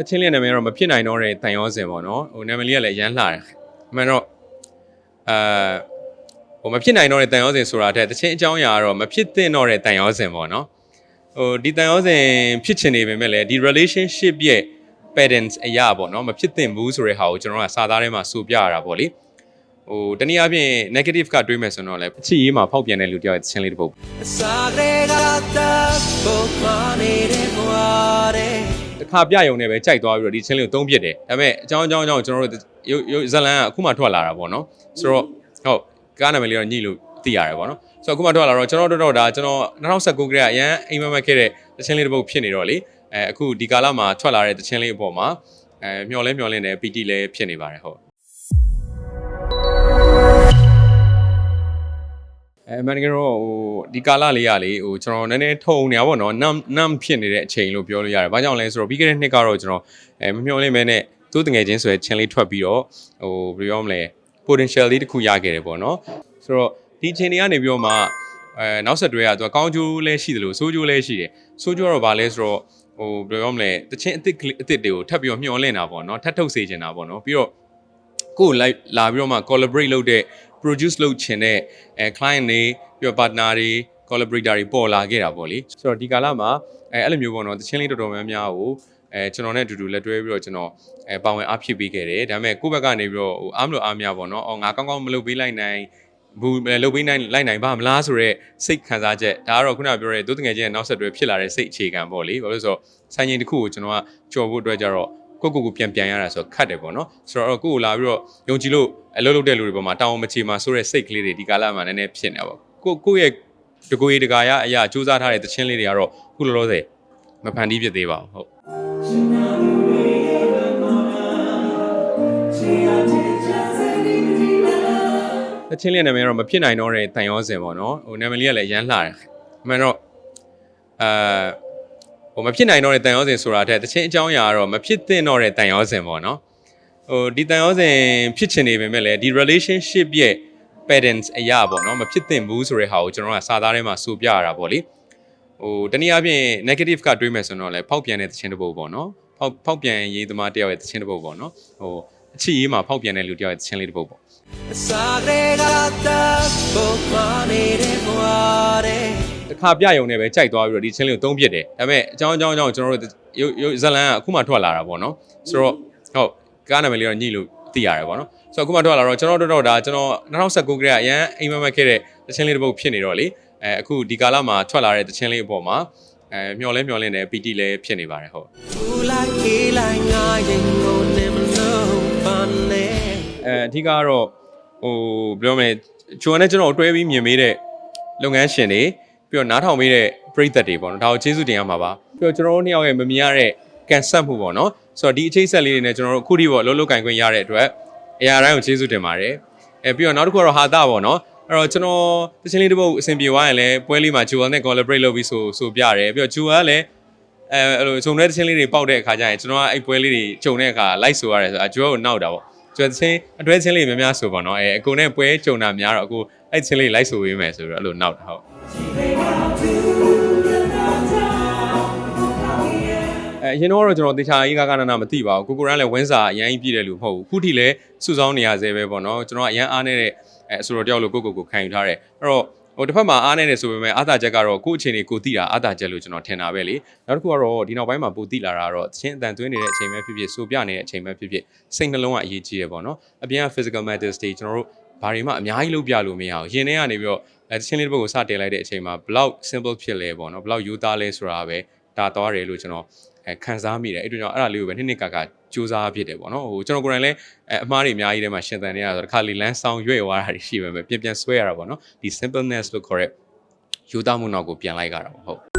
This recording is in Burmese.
တချင်းလေးနာမည်ကတော့မဖြစ်နိုင်တော့တဲ့တန်ရောစင်ပေါ့နော်ဟိုနာမည်လေးကလည်းအရမ်းလှတယ်အမှန်တော့အာဟိုမဖြစ်နိုင်တော့တဲ့တန်ရောစင်ဆိုတာတဲ့တချင်းအကြောင်းအရာကတော့မဖြစ်သင့်တော့တဲ့တန်ရောစင်ပေါ့နော်ဟိုဒီတန်ရောစင်ဖြစ်ချင်နေပေမဲ့လည်းဒီ relationship ရဲ့ patterns အရာပေါ့နော်မဖြစ်သင့်ဘူးဆိုတဲ့ဟာကိုကျွန်တော်ကစာသားထဲမှာဆိုပြရတာပေါ့လေဟိုတနည်းအားဖြင့် negative ကတွေးမယ်ဆိုတော့လည်းအချစ်ရေးမှာဖောက်ပြန်တဲ့လူတယောက်ရဲ့တချင်းလေးတစ်ပုဒ် ခါပြယုံနဲ့ပဲကြိုက်သွားပြီးတော့ဒီချင်းလေးကိုသုံးပြစ်တယ်ဒါပေမဲ့အကြောင်းအကြောင်းအကြောင်းကျွန်တော်တို့ရုပ်ရုပ်ဇလန်ကအခုမှထွက်လာတာပေါ့နော်ဆိုတော့ဟုတ်ကားနာမည်လေးတော့ညှိလို့သိရတယ်ပေါ့နော်ဆိုတော့အခုမှထွက်လာတော့ကျွန်တော်တို့တော့ဒါကျွန်တော်2019ကတည်းကအရန်အိမ်မက်မက်ခဲ့တဲ့တချင်းလေးတစ်ပုတ်ဖြစ်နေတော့လေအဲအခုဒီကာလမှာထွက်လာတဲ့တချင်းလေးအပေါ်မှာအဲမျော်လဲမျော်လင့်တယ်ပီတီလည်းဖြစ်နေပါတယ်ဟုတ် အဲအမှန်တကယ်တော့ဟိုဒီကာလလေးကလေဟိုကျွန်တော်နည်းနည်းထုံနေရပါတော့နမ်နမ်ဖြစ်နေတဲ့အချိန်လို့ပြောလို့ရတယ်။ဘာကြောင့်လဲဆိုတော့ပြီးခဲ့တဲ့နှစ်ကတော့ကျွန်တော်အဲမမျှော်လင့်မဲနဲ့သူ့တငယ်ချင်းဆိုတဲ့ချင်းလေးထွက်ပြီးတော့ဟိုဘယ်လိုပြောမလဲ potential လေးတစ်ခုရခဲ့တယ်ပေါ့နော်။ဆိုတော့ဒီချိန်တွေကနေပြီးတော့မှအဲနောက်ဆက်တွဲကသူကကောင်းကျိုးလည်းရှိတယ်လို့ဆိုးကျိုးလည်းရှိတယ်။ဆိုးကျိုးကတော့ဘာလဲဆိုတော့ဟိုဘယ်လိုပြောမလဲတချင်းအစ်စ်ကလေးအစ်စ်တွေကိုထပ်ပြီးတော့မျှော်လင့်တာပေါ့နော်။ထပ်ထုတ်စေချင်တာပေါ့နော်။ပြီးတော့ ကိုယ်လိုက်လာပြီးတော့မှ collaborate လုပ်တဲ့ produce လုပ်ချင်တဲ့အဲ client တွေပြီးတော့ partner တွေ collaborator တွေပေါ်လာခဲ့တာပေါ့လေဆိုတော့ဒီကာလမှာအဲအဲ့လိုမျိုးပေါ့နော်တချင်းလေးတော်တော်များများကိုအဲကျွန်တော်နဲ့အတူတူလက်တွဲပြီးတော့ကျွန်တော်အဲပါဝင်အားဖြစ်ပေးခဲ့တယ်ဒါပေမဲ့ကိုယ့်ဘက်ကနေပြီးတော့ဟိုအားမလို့အားမရပေါ့နော်အော်ငါကောင်းကောင်းမလုပ်ပေးလိုက်နိုင်ဘူးလုပ်ပေးနိုင်လိုက်နိုင်ပါမလားဆိုတော့စိတ်ခံစားချက်ဒါကတော့ခုနပြောတဲ့ဒုတငယ်ချင်းရဲ့နောက်ဆက်တွဲဖြစ်လာတဲ့စိတ်အခြေခံပေါ့လေဘာလို့လဲဆိုတော့ဆိုင်ရင်တစ်ခုကိုကျွန်တော်ကကြော်ဖို့အတွက်ကြတော့ ကိုကိုကိုပြန်ပြန်ရတာဆိုတော့ခတ်တယ်ပေါ့နော်ဆိုတော့ကိုကိုလာပြီးတော့ယုံကြည်လို့အလုပ်လုပ်တဲ့လူတွေပေါ်မှာတောင်းအောင်မချေမှာဆိုတဲ့စိတ်ကလေးတွေဒီကာလမှာနည်းနည်းဖြစ်နေတာပေါ့ကိုကိုရဲ့တကိုယ်တကာရအရာစူးစမ်းထားတဲ့သချင်းလေးတွေကတော့ခုလောလောဆယ်မဖန်တီးဖြစ်သေးပါဘူးဟုတ်သချင်းလေးနာမည်ကတော့မဖြစ်နိုင်တော့တဲ့တန်ရောစင်ပေါ့နော်ဟိုနာမည်လေးကလည်းအရမ်းလှတယ်အမှန်တော့အာ ဟိုမဖြစ်နိုင်တော့တဲ့တန်ရောစင်ဆိုတာတဲ့တချင်းအကြောင်းအရာကတော့မဖြစ်သင့်တော့တဲ့တန်ရောစင်ပေါ့နော်ဟိုဒီတန်ရောစင်ဖြစ်ချင်နေပေမဲ့လည်းဒီ relationship ရဲ့ patterns အရာပေါ့နော်မဖြစ်သင့်ဘူးဆိုတဲ့ဟာကိုကျွန်တော်ကစာသားထဲမှာဆိုပြရတာပေါ့လေဟိုတနည်းအားဖြင့် negative ကတွေးမယ်ဆိုတော့လည်းဖောက်ပြန်တဲ့သချင်းတစ်ပုဒ်ပေါ့နော်ဖောက်ဖောက်ပြန်ရေးသမားတယောက်ရဲ့သချင်းတစ်ပုဒ်ပေါ့နော်ဟိုအချစ်ရေးမှာဖောက်ပြန်တဲ့လူတယောက်ရဲ့သချင်းလေးတစ်ပုဒ်ပေါ့ Sagrada Bokmane Guare တစ် ခါပြယုံနဲ့ပဲကြိုက်သွားပြီးတော့ဒီချင်းလေးကိုသုံးပြစ်တယ်ဒါပေမဲ့အကြောင်းအကြောင်းအကြောင်းကျွန်တော်တို့ရုပ်ရုပ်ဇလန်ကအခုမှထွက်လာတာပေါ့နော်ဆိုတော့ဟုတ်ကားနာမည်လေးတော့ညှိလို့သိရတယ်ပေါ့နော်ဆိုတော့အခုမှထွက်လာတော့ကျွန်တော်တို့တော့ဒါကျွန်တော်2019ကတည်းကအရန်အိမ်မက်မက်ခဲ့တဲ့တချင်းလေးတစ်ပုတ်ဖြစ်နေတော့လေအဲအခုဒီကာလမှာထွက်လာတဲ့တချင်းလေးအပေါ်မှာအဲမျော်လဲမျော်လင့်တယ်ပီတီလည်းဖြစ်နေပါတယ်ဟုတ် Ulai Kilai Ngai Ngo Never Know Funny အဲအဓိကကတော့ဟိုဘယ်လိုမလဲဂျွန်နဲ့ကျွန်တော်တွဲပြီးမြင်မေးတဲ့လုပ်ငန်းရှင်တွေ ပြီးတော့နားထောင်ပေးတဲ့ပရိသတ်တွေပေါ့နော်ဒါကိုကျေးဇူးတင်ရမှာပါပြီးတော့ကျွန်တော်တို့နှစ်ယောက်ရဲ့မမြင်ရတဲ့ကန်ဆက်မှုပေါ့နော်ဆိုတော့ဒီအချိတ်ဆက်လေးတွေနဲ့ကျွန်တော်တို့အခုထိပေါ့လုံးလုံးကင်ခွင့်ရတဲ့အတွက်အရာတိုင်းကိုကျေးဇူးတင်ပါတယ်အဲပြီးတော့နောက်တစ်ခုကတော့ဟာတာပေါ့နော်အဲ့တော့ကျွန်တော်တချင်းလေးတစ်ပုတ်အဆင်ပြေသွားရင်လည်းပွဲလေးမှာဂျူဝယ်နဲ့ collaborate လုပ်ပြီးဆိုဆိုပြရတယ်ပြီးတော့ဂျူဝယ်ကလည်းအဲအဲ့လိုဂျုံတဲ့တချင်းလေးတွေပေါက်တဲ့အခါကျရင်ကျွန်တော်ကအဲ့ပွဲလေးတွေဂျုံတဲ့အခါလိုက်ဆိုရတယ်ဆိုတော့ဂျူဝယ်ကိုနောက်တာပေါ့ကျွတ်ချင်းအတွဲချင်းလေးများများဆိုပါတော့အဲအကုန်နဲ့ပွဲကြုံတာများတော့အခုအဲ့ချင်းလေးလိုက်ဆိုပေးမယ်ဆိုတော့အဲ့လိုနောက်တာဟုတ် အဲအရင်တော့ကျွန်တော်တေချာအေးကားကနနာမသိပါဘူးကိုကိုရန်လည်းဝင်းစာအရန်ကြီးပြည့်တယ်လို့မဟုတ်ဘူးခုထိလည်းစုဆောင်းနေရသေးပဲပေါ့နော်ကျွန်တော်ကအရန်အားနေတဲ့အဲအဆိုတော်တယောက်လို့ကိုကိုကိုခံယူထားတယ်အဲ့တော့ဟိုတစ်ဖက်မှာအားနေတယ်ဆိုပေမဲ့အာသာချက်ကတော့ကိုယ့်အခြေအနေကိုသိတာအာသာချက်လို့ကျွန်တော်ထင်တာပဲလေနောက်တစ်ခုကတော့ဒီနောက်ပိုင်းမှာပိုသိလာတာကတော့သချင်းအတန်သွင်းနေတဲ့အချိန်ပဲဖြစ်ဖြစ်စိုးပြနေတဲ့အချိန်ပဲဖြစ်ဖြစ်စိတ်နှလုံးကအရေးကြီးရပေါ့နော်အပြင်က physical matters တွေကျွန်တော်တို့ဘာတွေမှအများကြီးလုပ်ပြလို့မရဘူးရင်ထဲကနေပြီးတော့အဲသချင်းလေးတစ်ပုဒ်ကိုစတင်လိုက်တဲ့အချိန်မှာဘလောက် simple ဖြစ်လဲပေါ့နော်ဘလောက်ယူသားလဲဆိုတာပဲ ဒါသွားတယ်လို့ကျွန်တော်အဲခံစားမိတယ်အဲ့တို့ကြောင့်အဲ့ဒါလေးကိုပဲနှစ်နှစ်ကကစူးစမ်းဖြစ်တယ်ပေါ့နော်ဟိုကျွန်တော်ကိုယ်တိုင်လည်းအဲအမှားတွေအများကြီးထဲမှာရှင်သန်နေရဆိုတော့တစ်ခါလေလမ်းဆောင်ရွေ့သွားတာတွေရှိပဲပဲပြန်ပြန်ဆွဲရတာပေါ့နော်ဒီ simpleness လို့ခေါ်တဲ့ယူသားမှုနောက်ကိုပြန်လိုက်ကြတာပေါ့ဟုတ်